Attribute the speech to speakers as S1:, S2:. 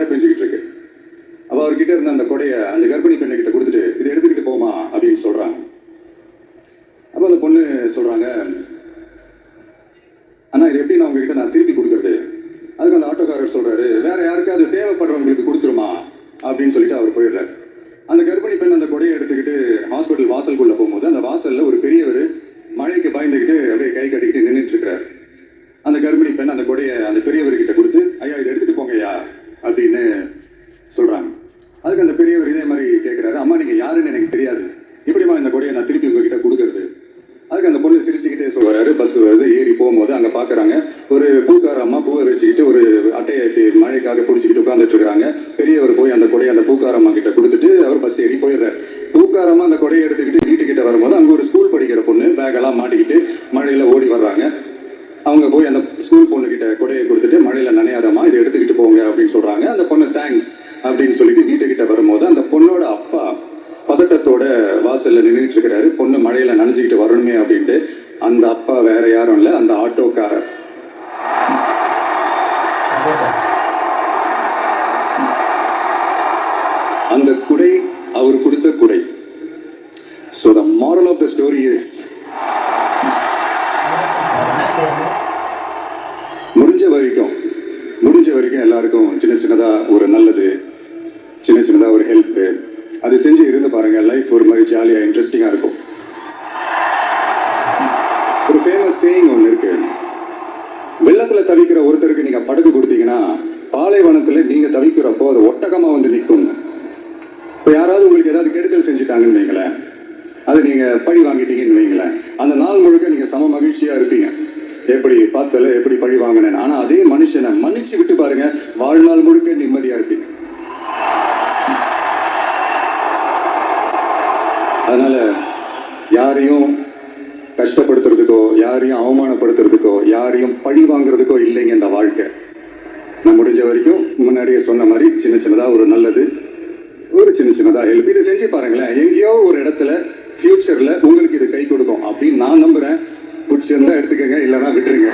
S1: மழை பெஞ்சுக்கிட்டு இருக்கு அப்போ அவர்கிட்ட இருந்த அந்த கொடையை அந்த கர்ப்பிணி பெண்ணுக்கிட்ட கொடுத்துட்டு இதை எடுத்துக்கிட்டு போமா அப்படின்னு சொல்றாங்க. அப்போ அந்த பொண்ணு சொல்றாங்க அண்ணா இது எப்படி நான் உங்ககிட்ட நான் திருப்பி கொடுக்கறது? அதுக்கு அந்த ஆட்டோக்காரர் சொல்றாரு வேற யாருக்காவது தேவைப்படுறவங்களுக்கு கொடுத்துருமா? அப்படின்னு சொல்லிட்டு அவர் போயிடுறாரு. அந்த கர்ப்பிணி பெண் அந்த கொடையை எடுத்துக்கிட்டு ஹாஸ்பிட்டல் வாசலுக்குள்ள போகும்போது அந்த வாசல்ல ஒரு பெரியவர் மழைக்கு பயந்துக்கிட்டு அப்படியே கை கட்டிக்கிட்டு நின்றுட்டு இருக்கிறார். அந்த கர்ப்பிணி பெண் அந்த கொடையை அந்த பெரியவர்கிட்ட கொடுத்து அதுக்கு அந்த பெரியவர் இதே மாதிரி கேட்குறாரு அம்மா நீங்க யாருன்னு எனக்கு தெரியாது. எப்படிம்மா இந்த கொடையை நான் திருப்பி உங்ககிட்ட கொடுக்கறது. அதுக்கு அந்த பொண்ணு சிரிச்சுக்கிட்டே சொல்றாரு பஸ் வருது ஏறி போகும்போது அங்க பாக்குறாங்க. ஒரு பூக்கார அம்மா பூவை வச்சுக்கிட்டு ஒரு அட்டையை இப்படி மழைக்காக பிடிச்சிக்கிட்டு உட்காந்துட்டு இருக்காங்க. பெரியவர் போய் அந்த கொடையை அந்த பூக்கார அம்மா கிட்ட கொடுத்துட்டு அவர் பஸ் ஏறி போயிடுறாரு. பூக்காரம்மா அந்த கொடையை எடுத்துக்கிட்டு வீட்டுக்கிட்ட வரும்போது அங்க ஒரு ஸ்கூல் படிக்கிற பொண்ணு பேக்கெல்லாம் மாட்டிக்கிட்டு மழையில ஓடி வர்றாங்க. அவங்க போய் அந்த ஸ்கூல் பொண்ணுக்கிட்ட கொடையை கொடுத்துட்டு மழையில நனையாதம்மா இதை எடுத்துக்கிட்டு போங்க அப்படின்னு சொல்றாங்க. அந்த பொண்ணு தேங்க்ஸ் அப்படின்னு சொல்லிட்டு வீட்டுக்கிட்ட வரும்போது அந்த பொண்ணோட அப்பா பதட்டத்தோட வாசல்ல நின்றுட்டு இருக்கிறாரு. பொண்ணு மழையில நனைஞ்சுக்கிட்டு வரணுமே அப்படின்ட்டு. அந்த அப்பா வேற யாரும் இல்லை அந்த ஆட்டோக்காரர். அந்த குடை அவர் கொடுத்த குடை. So the moral of the story is முடிஞ்ச வரைக்கும் முடிஞ்ச வரைக்கும் எல்லாருக்கும் சின்ன சின்னதாக ஒரு நல்லது சின்ன சின்னதாக ஒரு ஹெல்ப் அது செஞ்சு இருந்து பாருங்க லைஃப் ஒரு மாதிரி ஜாலியாக இன்ட்ரெஸ்டிங்காக இருக்கும். ஒரு ஃபேமஸ் சேயிங் ஒன்று இருக்கு. வெள்ளத்தில் தவிக்கிற ஒருத்தருக்கு நீங்கள் படகு கொடுத்தீங்கன்னா பாலைவனத்தில் நீங்கள் தவிக்கிறப்போ அது ஒட்டகமாக வந்து நிற்கும். இப்போ யாராவது உங்களுக்கு ஏதாவது கெடுதல் செஞ்சுட்டாங்கன்னு வைங்களேன் அதை நீங்கள் பழி வாங்கிட்டீங்கன்னு வைங்களேன் அந்த நாள் முழுக்க நீங்கள் சம மகிழ்ச்சியாக இருப்பீங்க. எப்படி பார்த்தல எப்படி பழி வாங்கினேன் ஆனால் அதே மனுஷனை மன்னிச்சு விட்டு பாருங்க வாழ்நாள் முழுக்க நிம்மதியாக இருப்பீங்க. அதனால் யாரையும் கஷ்டப்படுத்துறதுக்கோ யாரையும் அவமானப்படுத்துறதுக்கோ யாரையும் பழி வாங்குறதுக்கோ இல்லைங்க இந்த வாழ்க்கை. நான் முடிஞ்ச வரைக்கும் முன்னாடியே சொன்ன மாதிரி சின்ன சின்னதாக ஒரு நல்லது ஒரு சின்ன சின்னதாக ஹெல்ப் இது செஞ்சு பாருங்களேன் எங்கேயோ ஒரு இடத்துல ஃப்யூச்சரில் உங்களுக்கு இது கை கொடுக்கும் அப்படின்னு நான் நம்புகிறேன் பிடிச்சிருந்தா எடுத்துக்கங்க இல்லைன்னா விட்டுருங்க.